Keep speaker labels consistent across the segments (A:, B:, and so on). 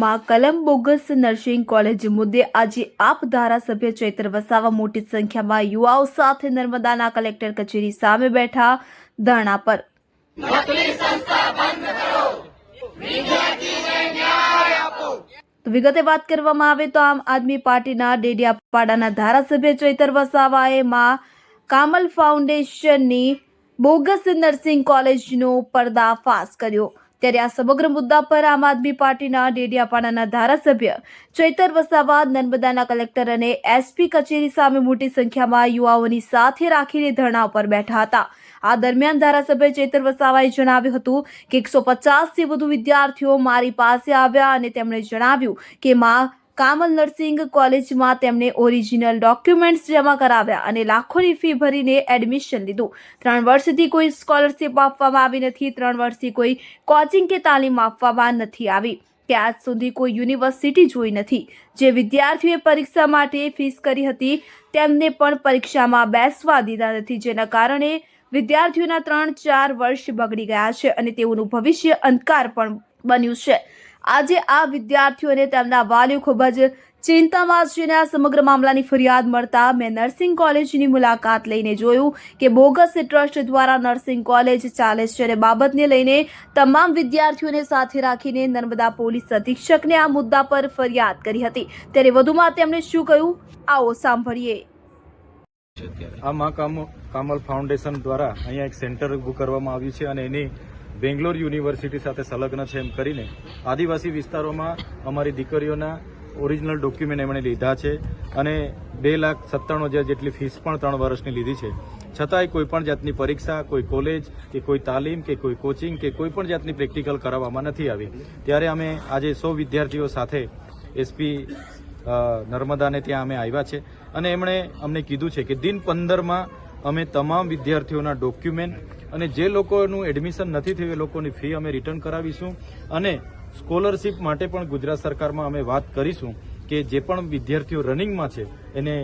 A: માં કલમ bogus nursing college મુદ્દે આજે આપ ધારાસભ્ય ચૈત્ર વસાવા મોટી સંખ્યામાં યુવાઓ સાથે નર્મદાના કલેક્ટર કચેરી સામે બેઠા ધરણા પર. વિગતે વાત કરવામાં આવે તો આમ આદમી પાર્ટીના ડેડિયાપાડાના ધારાસભ્ય ચૈતર વસાવાએ માં કામલ ફાઉન્ડેશનની બોગસ નર્સિંગ કોલેજનો પર્દાફાશ કર્યો. ત્યારે આ સમગ્ર મુદ્દા પર આમ આદમી પાર્ટીના ડેડિયાપાડાના ધારાસભ્ય ચૈતર વસાવા, નર્મદાના કલેક્ટર અને એસપી કચેરી સામે મોટી સંખ્યામાં યુવાઓની સાથે રાખીને ધરણા પર બેઠા હતા. આ દરમિયાન ધારાસભ્ય ચૈતર વસાવાએ જણાવ્યું હતું કે એકસો પચાસથી વધુ વિદ્યાર્થીઓ મારી પાસે આવ્યા અને તેમણે જણાવ્યું કે માં કામલ નર્સિંગ કોલેજમાં તેમણે ઓરિજિનલ ડોક્યુમેન્ટ્સ જમા કરાવ્યા અને લાખોની ફી ભરીને એડમિશન લીધું. ત્રણ વર્ષથી કોઈ સ્કોલરશિપ આપવામાં આવી નથી, ત્રણ વર્ષથી કોઈ કોચિંગ કે તાલીમ આપવામાં નથી આવી. કે આજ સુધી કોઈ યુનિવર્સિટી જોઈ નથી. જે વિદ્યાર્થીઓએ પરીક્ષા માટે ફીસ કરી હતી, તેમને પણ પરીક્ષામાં બેસવા દીધા નથી, જેના કારણે વિદ્યાર્થીઓના ત્રણ ચાર વર્ષ બગડી ગયા છે અને તેઓનું ભવિષ્ય અંધકાર પણ બન્યું છે. આજે આ વિદ્યાર્થીઓને તેમના વાલીઓ ખૂબ જ ચિંતામાં છે આ સમગ્ર મામલાની ફરિયાદ મળતા મેં નર્સિંગ કોલેજની મુલાકાત લઈને જોયું કે બોગસ ટ્રસ્ટ દ્વારા નર્સિંગ કોલેજ ચાલે છે અને બાબતને લઈને તમામ વિદ્યાર્થીઓને સાથે રાખીને નર્મદા પોલીસ અધિક્ષકને આ મુદ્દા પર ફરિયાદ કરી હતી. ત્યારે વધુમાં તેમણે શું કહ્યું? આવો સાંભળીએ.
B: આ મા કામલ ફાઉન્ડેશન દ્વારા અહીંયા એક સેન્ટર ઊભું કરવામાં આવ્યું છે અને એની બેંગ્લોર યુનિવર્સિટી સાથે સંલગ્ન છે એમ કરીને આદિવાસી વિસ્તારોમાં અમારી દીકરીઓના ઓરિજિનલ ડોક્યુમેન્ટ એમણે લીધા છે અને બે લાખ સત્તાણું હજાર જેટલી ફીસ પણ ત્રણ વર્ષની લીધી છે. છતાંય કોઈપણ જાતની પરીક્ષા, કોઈ કોલેજ, કે કોઈ તાલીમ, કે કોઈ કોચિંગ, કે કોઈ પણ જાતની પ્રેક્ટિકલ કરાવવામાં નથી આવી. ત્યારે અમે આજે સો વિદ્યાર્થીઓ સાથે એસપી નર્મદાને ત્યાં અમે આવ્યા છે. અને એમણે અમને કીધું છે કે દિન પંદરમાં અમે તમામ વિદ્યાર્થીઓના ડોક્યુમેન્ટ અને જે લોકોનું એડમિશન નથી થયું એ લોકોની ફી અમે રિટર્ન કરાવીશું. અને સ્કોલરશિપ માટે પણ ગુજરાત સરકારમાં અમે વાત કરીશું કે જે પણ વિદ્યાર્થીઓ રનિંગમાં છે, એને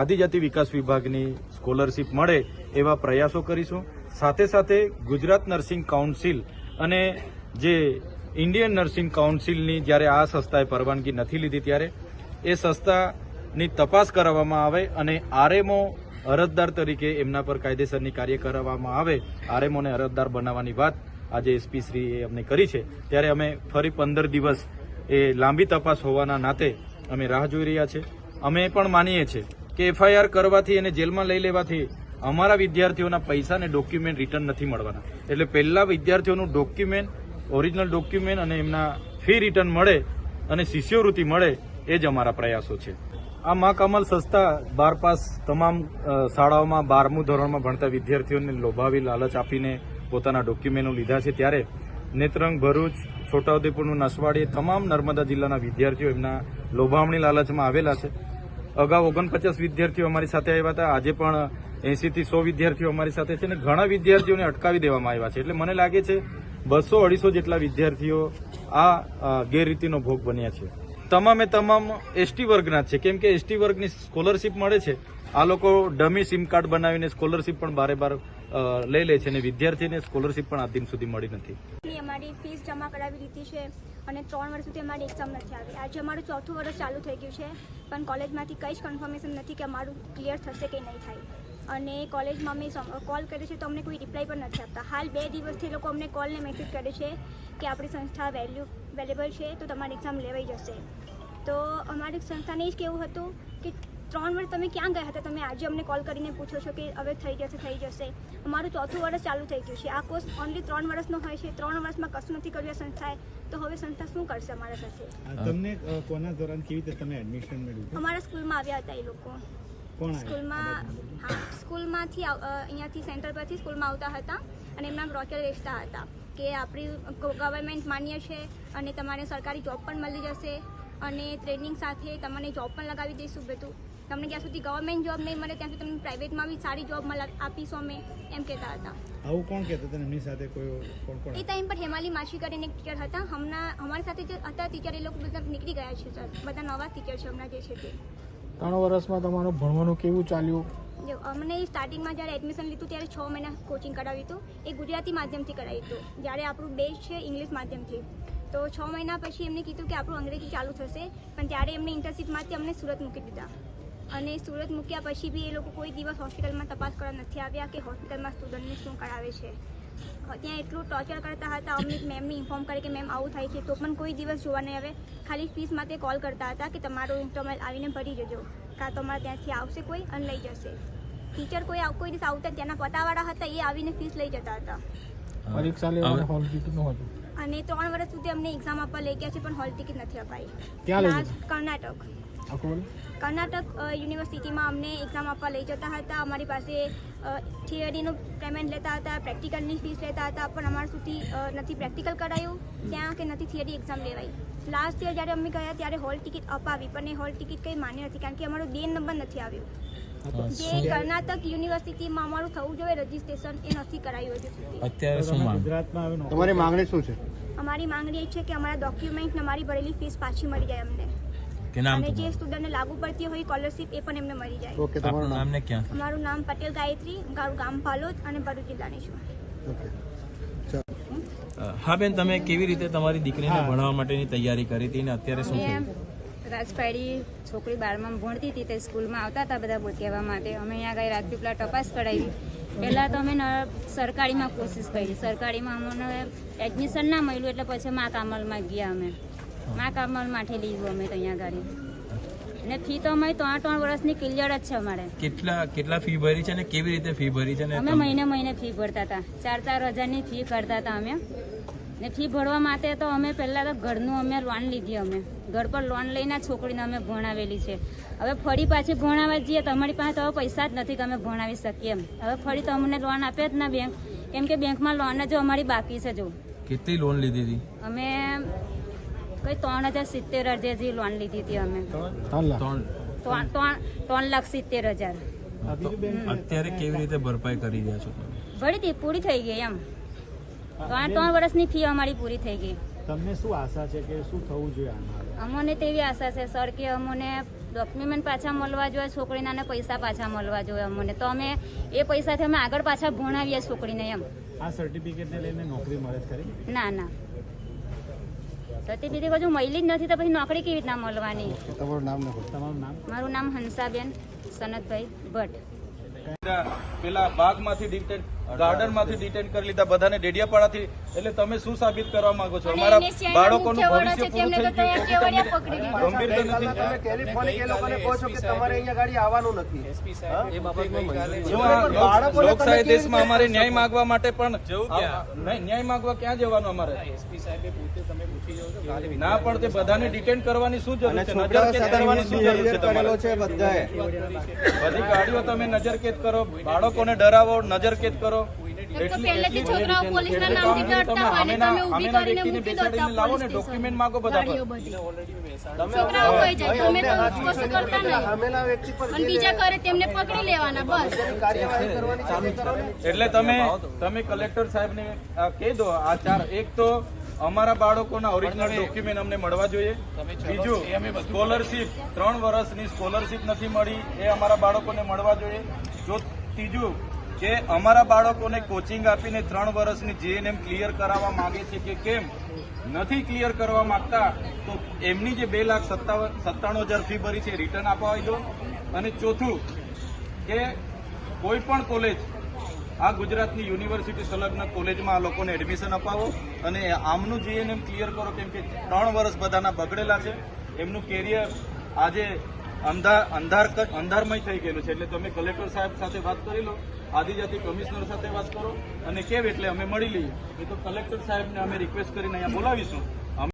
B: આદિજાતિ વિકાસ વિભાગની સ્કોલરશિપ મળે એવા પ્રયાસો કરીશું. સાથે સાથે ગુજરાત નર્સિંગ કાઉન્સિલ અને જે ઇન્ડિયન નર્સિંગ કાઉન્સિલની જ્યારે આ સંસ્થાએ પરવાનગી નથી લીધી ત્યારે, એ સંસ્થાની તપાસ કરાવવામાં આવે અને આરએમઓ અરજદાર તરીકે એમના પર કાયદેસરની કાર્ય કરવામાં આવે આરએમઓને અરજદાર બનાવવાની વાત આજે એસપી શ્રીએ અમને કરી છે. ત્યારે અમે ફરી પંદર દિવસ એ લાંબી તપાસ હોવાના નાતે અમે રાહ જોઈ રહ્યા છે. અમે પણ માનીએ છીએ કે એફઆઈઆર કરવાથી અને જેલમાં લઈ લેવાથી અમારા વિદ્યાર્થીઓના પૈસા અને ડોક્યુમેન્ટ રિટર્ન નથી મળવાના. એટલે પહેલાં વિદ્યાર્થીઓનું ડોક્યુમેન્ટ, ઓરિજિનલ ડોક્યુમેન્ટ અને એમના ફી રિટર્ન મળે અને શિષ્યવૃત્તિ મળે એ જ અમારા પ્રયાસો છે. આ મા કમલ સંસ્થા બાર પાસ તમામ શાળાઓમાં બારમું ધોરણમાં ભણતા વિદ્યાર્થીઓને લોભાવી લાલચ આપીને પોતાના ડોક્યુમેન્ટો લીધા છે. ત્યારે નેત્રંગ ભરૂચ, છોટાઉદેપુરનું નસવાડી તમામ નર્મદા જિલ્લાના વિદ્યાર્થીઓ એમના લોભામણી લાલચમાં આવેલા છે. અગાઉ ઓગણપચાસ વિદ્યાર્થીઓ અમારી સાથે આવ્યા હતા. આજે પણ એંસીથી સો વિદ્યાર્થીઓ અમારી સાથે છે અને ઘણા વિદ્યાર્થીઓને અટકાવી દેવામાં આવ્યા છે. એટલે મને લાગે છે, બસો અઢીસો જેટલા વિદ્યાર્થીઓ આ ગેરરીતિનો ભોગ બન્યા છે. તમામે તમામ એસટી વર્ગના છે. કેમ કે એસટી વર્ગની સ્કોલરશીપ મળે છે. આ લોકો ડમી સિમ કાર્ડ બનાવીને સ્કોલરશીપ પણ બારે બાર લઈ લે છે અને વિદ્યાર્થીને સ્કોલરશીપ પણ આ દિન સુધી મળી નથી.
C: અમારી ફીસ જમા કરાવી દીધી છે અને ત્રણ વર્ષ સુધી અમારી એક્ઝામ નથી આવી. આજે અમારું ચોથું વર્ષ ચાલુ થઈ ગયું છે, પણ કોલેજમાંથી કંઈ જ કન્ફર્મેશન નથી કે અમારું ક્લિયર થશે કે નહીં થાય. અને કોલેજમાં અમે કોલ કર્યો છે તો અમને કોઈ રિપ્લાય પણ નથી આપતા. હાલ બે દિવસથી લોકો અમને કોલને મેસેજ કરે છે કે આપણી સંસ્થા વેલ્યુ વેલેબલ છે તો તમારી એક્ઝામ લેવાઈ જશે. તો અમારી સંસ્થાને જ કેવું હતું કે ત્રણ વર્ષ તમે ક્યાં ગયા હતા? તમે આજે અમને કોલ કરીને પૂછો છો કે હવે થઈ જશે થઈ જશે. અમારું ચોથું વર્ષ ચાલુ થઈ ગયું છે. આ કોર્સ ઓનલી ત્રણ વર્ષનો હોય છે. ત્રણ વર્ષમાં કશું નથી કર્યું સંસ્થાએ. તો હવે સંસ્થા શું કરશે અમારા સાથે?
D: તમને કોના દોરાન કેવી રીતે તમે એડમિશન મેળવ્યું
C: અમારા સ્કૂલમાં આવ્યા હતા એ લોકો. સ્કૂલમાં હા સ્કૂલમાંથી અહીંયાથી સેન્ટર પરથી સ્કૂલમાં આવતા હતા. અને એમના બ્રોચર વેચતા હતા કે આપણી ગવર્મેન્ટ માન્ય છે અને તમારે સરકારી જોબ પણ મળી જશે અને ટ્રેનિંગ સાથે તમને જોબ પણ લગાવી દઈશું બધું તમને જ્યાં સુધી ગવર્મેન્ટ જોબ નહીં મળે ત્યાં સુધી તમને પ્રાઇવેટમાં બી સારી જોબ આપીશું અમે એમ કહેતા હતા.
D: આવું કોણ કહેતા હતા? એમની સાથે કોઈ કોણ કોણ
C: એ ટાઈમ પર હેમાલી માસી કરીને એક ટીચર હતા. હમણાં અમારી સાથે જે હતા ટીચર એ લોકો બધા નીકળી ગયા છે સર બધા નવા ટીચર છે હમણાં જે છે તે.
E: ત્રણ વર્ષમાં તમારું ભણવાનું કેવું ચાલ્યું?
C: અમને સ્ટાર્ટિંગમાં જ્યારે એડમિશન લીધું ત્યારે છ મહિના કોચિંગ કરાવ્યું હતું. એ ગુજરાતી માધ્યમથી કરાવ્યું હતું. જ્યારે આપણું બેઝ છે ઇંગ્લિશ માધ્યમથી. તો છ મહિના પછી એમને કીધું કે આપણું અંગ્રેજી ચાલુ થશે. પણ ત્યારે એમને ઇન્ટર્નશીપમાંથી અમને સુરત મૂકી દીધા. અને સુરત મૂક્યા પછી બી એ લોકો કોઈ દિવસ હોસ્પિટલમાં તપાસ કરવા નથી આવ્યા કે હોસ્પિટલમાં સ્ટુડન્ટને શું કરાવે છે. ત્યાં એટલું ટોર્ચર કરતા હતા અમને મેમને ઇન્ફોર્મ કરે કે મેમ આવું થાય છે તો પણ કોઈ દિવસ જોવા નહીં આવે. ખાલી ફીસ માટે કોલ કરતા હતા કે તમારો ઇન્ટરમેલ આવીને ભરી જજો કાં તમારે ત્યાંથી આવશે કોઈ અને લઈ જશે. ટીચર કોઈ આવ- કોઈ દિવસ આવતા ત્યાંના પતાવાળા હતા એ આવીને ફીસ લઈ જતા હતા.
E: પરીક્ષા લેવાની હોલ ટિકિટનું
C: અને ત્રણ વર્ષ સુધી અમને એક્ઝામ આપવા લઈ ગયા છે પણ હોલ ટિકિટ નથી અપાઈ. કર્ણાટક. કર્ણાટક યુનિવર્સિટીમાં અમને એક્ઝામ આપવા લઈ જતા હતા. અમારી પાસે થિયરીનું પેમેન્ટ લેતા હતા પ્રેક્ટિકલની ફીસ લેતા હતા પણ અમારા સુધી નથી પ્રેક્ટિકલ કરાયું. ત્યાં કે નથી થિયરી એક્ઝામ લેવાઈ. લાસ્ટ યર જ્યારે અમે ગયા ત્યારે હોલ ટિકિટ અપાવી પણ એ હોલ ટિકિટ કંઈ માન્ય નથી કારણ કે અમારો બે નંબર નથી આવ્યો. જે કર્ણાટક યુનિવર્સિટીમાં અમારું થવું જોઈએ રજીસ્ટ્રેશન એ નથી કરાયું હજુ
F: અત્યારે
D: ગુજરાતમાં
G: તમારી માંગણી શું છે?
C: અમારી માંગણી એ છે કે અમારા ડોક્યુમેન્ટ અમારી ભરેલી ફીસ પાછી મળી જાય અમને.
F: કે નામ
C: અને જે સ્ટુડન્ટને લાગુ પડતી હોય સ્કોલરશિપ એ પણ એમને મળી જાય.
G: ઓકે તમારું નામ?
F: ને ક્યાં?
C: મારું નામ પટેલ ગાયત્રી મારું ગામ પાલોદ અને ભરૂચ જિલ્લાની છું.
G: ઓકે.
F: હા બેન તમે કેવી રીતે તમારી દીકરીને ભણવા માટેની તૈયારી કરી હતી ને અત્યારે શું થયું?
H: રાજપાડી છોકરી બારમાં ભણતી હતી તે સ્કૂલમાં આવતા હતા બધા બોલ કહેવા માટે. અમે અહીંયા ગઈ રાજપીપળા તપાસ કરાવી. પહેલાં તો અમે સરકારીમાં કોશિશ કરી. સરકારીમાં અમને એડમિશન ના મળ્યું એટલે પછી મા કામલમાં ગયા અમે. મા કામલ માટે લીધું અમે તો અહીંયા ગાડી. અને ફી તો અમારી ત્રણ ત્રણ વર્ષની ક્લિયર જ છે અમારે.
F: કેટલા કેટલા ફી ભરી છે ને કેવી રીતે ફી ભરી છે
H: અમે મહિને મહિને ફી ભરતા હતા. ચાર ચાર હજારની ફી કરતા હતા અમે. ને ફી ભરવા માટે તો અમે પહેલાં તો ઘરનું અમે લોન લીધી અમે. ઘર પર લોન લઈને છોકરીને અમે ભણાવેલી છે. હવે ફરી પાછી ભણાવવા જઈએ તો અમારી પાસે તો હવે પૈસા જ નથી કે અમે ભણાવી શકીએ એમ. હવે ફરી તો અમને લોન આપે જ ના બેંક કેમ કે બેંકમાં લોન જ અમારી બાકી છે જો.
F: કેટલી લોન લીધી હતી?
H: અમે કઈ ત્રણ હજાર સિત્તેર હજાર જે લોન લીધી હતી અમે.
E: ત્રણ લાખ?
F: ત્રણ.
H: ત્રણ ત્રણ ત્રણ લાખ સિત્તેર હજાર.
D: આ બીજું
F: અત્યારે કેવી રીતે ભરપાઈ કરી રહ્યા છો
H: ભરી હતી પૂરી થઈ ગઈ એમ. ત્રણ ત્રણ વર્ષની ફી અમારી પૂરી થઈ ગઈ.
D: તમને શું આશા છે કે શું થવું જોઈએ
H: અમને તેવી આશા છે સર કે અમને ડોક્યુમેન્ટ પાછા મળવા જોઈએ છોકરીના પૈસા પાછા મળવા જોઈએ અમને. તો અમે એ પૈસાથી અમે આગળ પાછા ભણાવીએ છોકરીને એમ.
D: આ સર્ટિફિકેટને લઈને નોકરી મળે ખરી?
H: ના ના. સર્ટિફિકેટ બાજુ મળી જ નથી તો પછી નોકરી કેવી રીતના મળવાની?
G: તમારું નામ
D: તમારું નામ?
H: મારું નામ હંસાબેન સનતભાઈ ભટ્ટ.
B: પેલા બાગમાંથી ડિટેન ગાર્ડનમાંથી ડિટેન કરી લીધા બધાને ડેડિયાપાડાથી. એટલે તમે શું સાબિત કરવા માંગો છો? અમારા બાળકોનું ભવિષ્ય પૂરું થઈ ગયું. ગંભીર તો નથી
G: ટેલિફોનિક એ લોકોને કહો છો કે તમારે અહીંયા ગાડી આવવાનું નથી.
B: લોકશાહી દેશમાં અમારે ન્યાય માંગવા માટે પણ ન્યાય માંગવા ક્યાં જવાનું અમારે? ના પણ તે બધાને ડિટેન કરવાની શું જરૂર છે? નજર કેદ કરવાની શું જરૂર છે તમારે? બધી ગાડીઓ તમે નજર કેદ કરો બાળકોને ડરાવો નજર કેદ કરો.
I: પહેલેથી છોકરાઓ પોલીસના નામથી ડરતા હોય ને તમે ઊભી કરીને મૂકી દો ત્યાં
B: લાવો ને ડોક્યુમેન્ટ માંગો બધા પર.
I: ગાડીઓ બધી. છોકરાઓ કહી જાય તમે તો કશું કરતા નહીં.
G: સામેલા વ્યક્તિ પર
I: અને બીજા કરે તેમને પકડી લેવાના બસ.
B: એટલે તમે તમે કલેક્ટર સાહેબને આ કહી દો આ ચાર. એક તો અમારા બાળકોના ઓરિજિનલ ડોક્યુમેન્ટ અમને મળવા જોઈએ. બીજું સ્કોલરશીપ ત્રણ વર્ષની સ્કોલરશીપ નથી મળી એ અમારા બાળકોને મળવા જોઈએ. જો ત્રીજું કે અમારા બાળકોને કોચિંગ આપીને ત્રણ વર્ષની જીએનએમ ક્લિયર કરાવવા માંગે છે કે કેમ નથી ક્લિયર કરવા માંગતા, તો એમની જે બે લાખ સત્તાવન સત્તાણું હજાર ફી ભરી છે રિટર્ન આપવા દો અને ચોથું, કે કોઈ પણ કોલેજ આ ગુજરાતની યુનિવર્સિટી સંલગ્ન કોલેજમાં આ લોકોને એડમિશન અપાવો અને આમનું જીએનએમ ક્લિયર કરો કેમ કે ત્રણ વર્ષ બધાના બગડેલા છે. એમનું કેરિયર આજે અંધાર અંધારમય થઈ ગયેલું છે. એટલે તમે કલેક્ટર સાહેબ સાથે વાત કરી લો. આદિજાતિ કમિશનર સાથે વાત કરો અને કેવ એટલે અમે મળી લઈએ. એ તો કલેક્ટર સાહેબને અમે રિક્વેસ્ટ કરીને અહીંયા બોલાવીશું.